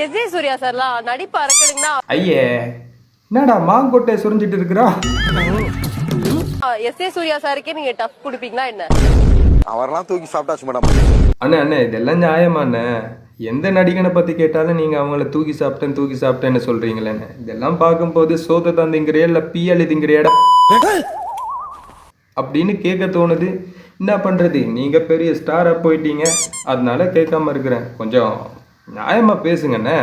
S J Surya சார்லாம் நடிப்பு அறக்கணுங்கன்னா ஐயே என்னடா மாங்கொட்டையை சுரிஞ்சிட்டு இருக்கிறா? எஸ் ஜே சூர்யா சாருக்கே நீங்க டஃப் கொடுப்பீங்களா என்ன? அவரெல்லாம் தூக்கி சாப்பிட்டாச்சு மேடம். அண்ணே அண்ணே இதெல்லாம் நியாயமா அண்ணே? எந்த நடிகனை பத்தி கேட்டாலும் நீங்க அவங்கள தூக்கி சாப்பிட்டேன் தூக்கி சாப்பிட்டேன்னு சொல்றீங்களேண்ணே இதெல்லாம் பார்க்கும்போது சோத்த தந்திங்கிறியா இல்ல பீ எழுதிங்கிறியாடா அப்படின்னு கேட்க தோணுது. என்ன பண்றது? நீங்க பெரிய ஸ்டாரா போயிட்டீங்க. அதனால கேட்காம இருக்கிறேன். கொஞ்சம் நியாயமா பேசுங்கண்ணே.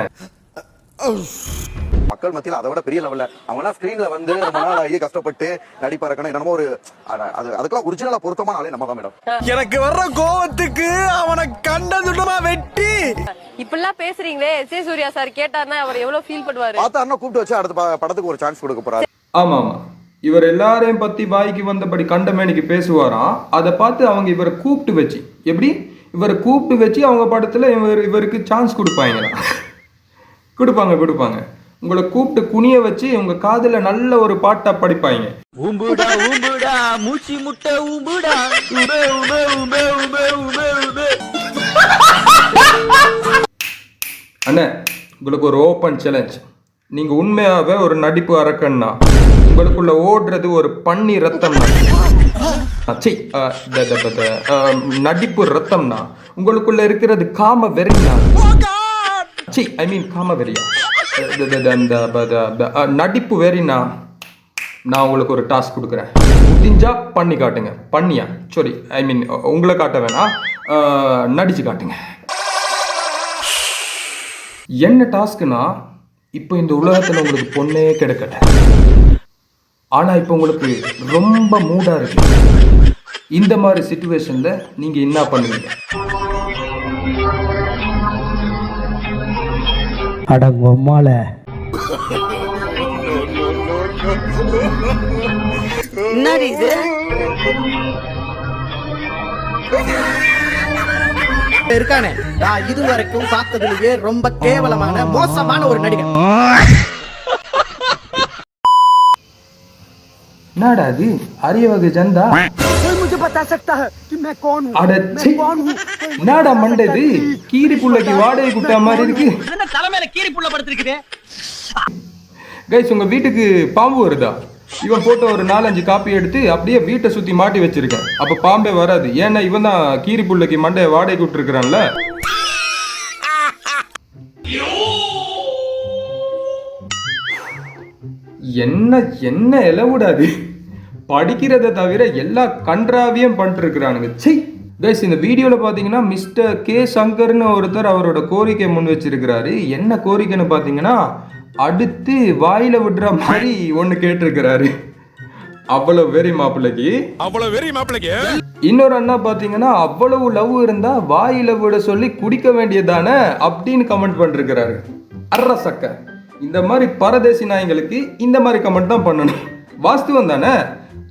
மக்கள் மத்தியில் அதை விட பெரிய லெவல்ல அவங்கலாம் ஸ்கிரீன்ல வந்து ரொம்ப நாள் ஆகி கஷ்டப்பட்டு நடிப்பா இருக்கணும் என்னமோ ஒரு அது அதுக்கெல்லாம் ஒரிஜினலா பொருத்தமான ஆளே நம்ம தான் மேடம் எனக்கு வர்ற கோவத்துக்கு அவனை கண்ட துண்டமா வெட்டி. இப்படிலாம் பேசுறீங்களே எஸ். ஜே சூர்யா சார் கேட்டாருன்னா அவர் எவ்வளவு ஃபீல் பண்ணுவாரு? பார்த்தாருன்னா கூப்பிட்டு வச்சு அடுத்த படத்துக்கு ஒரு சான்ஸ் கொடுக்க போறாரு. ஆமா ஆமா இவர் எல்லாரையும் பத்தி வாய்க்கு வந்தபடி கண்டமேனிக்கு பேசுவாராம். அதை பார்த்து அவங்க இவரை கூப்பிட்டு வச்சு எப்படி? இவரை கூப்பிட்டு வச்சு அவங்க படத்துல இவர் இவருக்கு சான்ஸ் கொடுப்பாங்களாம் கொடுப்பாங்க கொடுப்பாங்க. உங்களை கூப்பிட்டு குனிய வச்சு உங்க காதுல நல்ல ஒரு பாட்டா படிப்பாங்க. ஊம்புடா ஊம்புடா மூச்சு முட்டை ஊம்புடா. உபே உபே உபே உபே உபே உபே அண்ணே உங்களுக்கு ஒரு ஓப்பன் சேலஞ்ச் நீங்க உண்மையாவே ஒரு நடிப்பு அரக்கண்ணா. உங்களுக்குள்ள ஓடுறது ஒரு பன்னி ரத்தம்னா ச்சீ, நடிப்பு ரத்தம்னா உங்களுக்குள்ள இருக்கிறது காம வெறியா சி ஐ மீன் காம வெறியா நடிப்பு வெறினா நான் உங்களுக்கு ஒரு டாஸ்க் கொடுக்குறேன். முடிஞ்சா பண்ணி காட்டுங்க. பண்ணியா? சாரி ஐ மீன் உங்களை காட்ட வேணாம் நடிச்சு காட்டுங்க. என்ன டாஸ்க்குனா இப்போ இந்த உலகத்துல உங்களுக்கு பொண்ணே கிடைக்கல. ஆனா இப்போ உங்களுக்கு ரொம்ப மூடா இருக்கு. இந்த மாதிரி சுச்சுவேஷன்ல நீங்க என்ன பண்ணுவீங்க? அட பொம்மால என்னடி இது? இருக்கானே. நான் இதுவரைக்கும் பார்த்ததுலயே ரொம்ப கேவலமான மோசமான ஒரு நடிகர் என்னடா அது அரிய வகை ஜந்தா என்னடா மண்டது கீரி புள்ளைக்கு வாடகை குட்டா மாதிரி இருக்கு. தலைமையில கீரி புள்ள படுத்திருக்குது? கைஸ் உங்க வீட்டுக்கு பாம்பு வருதா? இவன் போட்ட ஒரு நாலஞ்சு காப்பி எடுத்து அப்படியே வீட்டை சுத்தி மாட்டி வச்சிருக்கேன். அப்ப பாம்பே வராது. ஏன்னா இவன் தான் கீரி புள்ளைக்கு மண்டையை வாடகை விட்டுருக்கான்ல என்ன என்ன இலவுடாது படிக்கிறத தவிர எல்லா கன்றாவியும் பண்ணிட்டு இருக்கிறானுங்க ச்சை! கைஸ் இந்த வீடியோவில் பார்த்தீங்கன்னா மிஸ்டர் கே சங்கர்னு ஒருத்தர் அவரோட கோரிக்கை முன் வச்சிருக்கிறாரு. என்ன கோரிக்கைன்னு பார்த்தீங்கன்னா அடுத்து வாயில விடுற மாதிரி ஒன்று கேட்டிருக்கிறாரு. அவ்வளோ வெறி மாப்பிள்ளைக்கு. அவ்வளவு வெறி மாப்பிளைக்கு இன்னொரு அண்ணா பார்த்தீங்கன்னா அவ்வளவு லவ் இருந்தா வாயில விட சொல்லி குடிக்க வேண்டியதானே அப்படின்னு கமெண்ட் பண்ணிருக்கிறாரு. அர்ற சக்க. இந்த மாதிரி பரதேசி நாய்களுக்கு இந்த மாதிரி கமெண்ட் தான் பண்ணணும். வாஸ்துவம் தானே?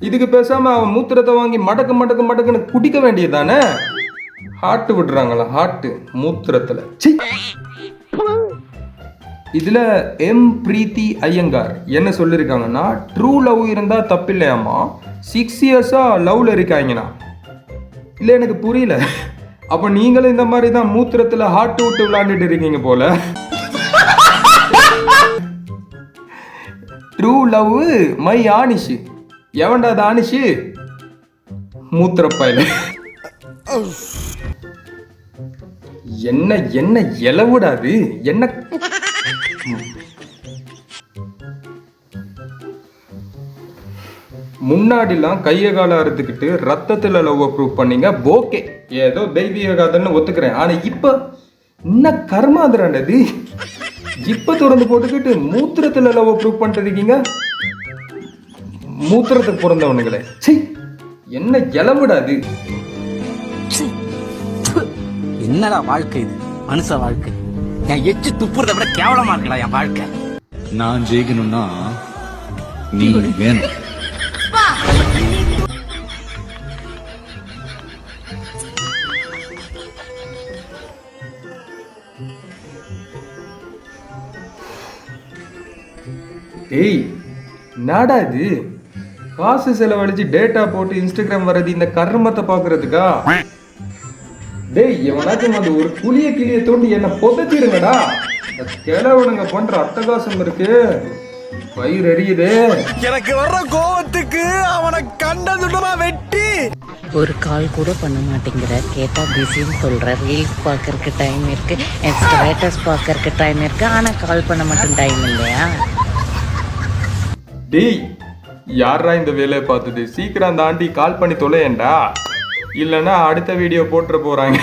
இதுக்கு பேசாம அவன் மூத்திரத்தை வாங்கி மடக்கு மடக்கு மடக்குன்னு குடிக்க வேண்டியதானே? ஹார்ட் விடுறாங்களா? ஹார்ட் மூத்திரத்துல. இதில் எம் பிரீத்தி ஐயங்கார் என்ன சொல்லியிருக்காங்கன்னா ட்ரூ லவ் இருந்தால் தப்பில்லையாம்மா. சிக்ஸ் இயர்ஸாக லவ்வில் இருக்காங்கண்ணா இல்லை எனக்கு புரியல. அப்போ நீங்களும் இந்த மாதிரி தான் மூத்திரத்தில் ஹார்ட் விட்டு விளாண்டுட்டு இருக்கீங்க போல. ட்ரூ லவ் மை ஆனிஷு எவன்டா அது மூத்திர மூத்திரப்பயல என்ன என்ன இலவுடாது என்ன முன்னாடிலாம் கைய கால அறுத்துக்கிட்டு ரத்தத்துல லவ் ப்ரூவ் பண்ணீங்க. ஓகே ஏதோ தெய்வீக கதைன்னு ஒத்துக்கிறேன். ஆனா இப்ப என்ன கர்மாந்திராண்டது இப்ப திறந்து போட்டுக்கிட்டு மூத்திரத்துல லவ் ப்ரூவ் பண்ணிட்டு இருக்கீங்க? மூத்திரத்துக்கு பிறந்தவனுங்களே ச்சீ. என்ன இளவிடாது என்னடா வாழ்க்கை இது? மனுஷ வாழ்க்கை. என் எச்சு துப்புறதை விட கேவலமா இருக்கடா என் வாழ்க்கை. நான் ஜெயிக்கணும்னா நீ வேணும். ஏய் நாடா இது? காசு செலவழிச்சு டேட்டா போட்டு இன்ஸ்டாகிராம் வர்றது இந்த கர்மத்தை பாக்குறதுக்கா? டேய் எவனாச்சும் அது ஒரு குளிய கிளிய தோண்டி என்ன புதைச்சிருங்கடா. கிழவனுங்க பண்ற அட்டகாசம் இருக்கு. வயிறு எரியுது. எனக்கு வர்ற கோவத்துக்கு அவனை கண்டதுடமா வெட்டி. ஒரு கால் கூட பண்ண மாட்டேங்கிற. கேட்டா பிஸின்னு சொல்ற. ரீல்ஸ் பார்க்கறதுக்கு டைம் இருக்கு. ஸ்டேட்டஸ் பார்க்கறதுக்கு டைம் இருக்கு. ஆனா கால் பண்ண மட்டும் டைம் இல்லையா? டேய் யாரா இந்த வேலையை பார்த்தது? சீக்கிரம் அந்த ஆண்டி கால் பண்ணி தொலையேண்டா. இல்லைன்னா அடுத்த வீடியோ போட்டுற போகிறாங்க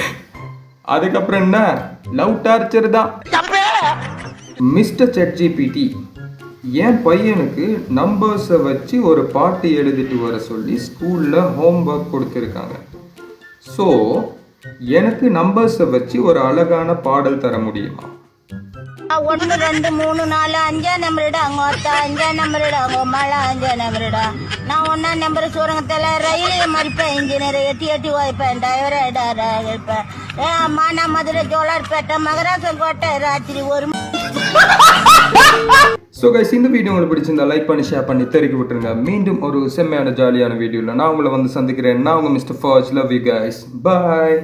அதுக்கப்புறம் என்ன? லவ் டார்ச்சர் தான். மிஸ்டர் சட்ஜிபிடி என் பையனுக்கு நம்பர்ஸை வச்சு ஒரு பாட்டு எழுதிட்டு வர சொல்லி ஸ்கூலில் ஹோம்ஒர்க் கொடுத்துருக்காங்க. ஸோ எனக்கு நம்பர்ஸை வச்சு ஒரு அழகான பாடல் தர முடியுமா? ஒன்னு ரெண்டு மூணு நாலு அஞ்சா நம்பருடா. அங்க ஒத்த அஞ்சா நம்பருடா. அங்க மழை அஞ்சா நம்பருடா. நான் ஒன்னா நம்பர் சுரங்கத்துல ரயில் மறிப்பேன் இன்ஜினியர். எட்டி எட்டி வாய்ப்பேன் டிரைவர் இருப்பேன். ஏ அம்மா நான் மதுரை ஜோலார்பேட்டை மகராசன் கோட்டை ராத்திரி ஒரு ஸோ கைஸ் இந்த வீடியோ உங்களுக்கு பிடிச்சிருந்தா லைக் பண்ணி ஷேர் பண்ணி தெரிவிக்க விட்டுருங்க. மீண்டும் ஒரு செம்மையான ஜாலியான வீடியோவில் நான் உங்களை வந்து சந்திக்கிறேன். நான் உங்கள் mister first love you guys bye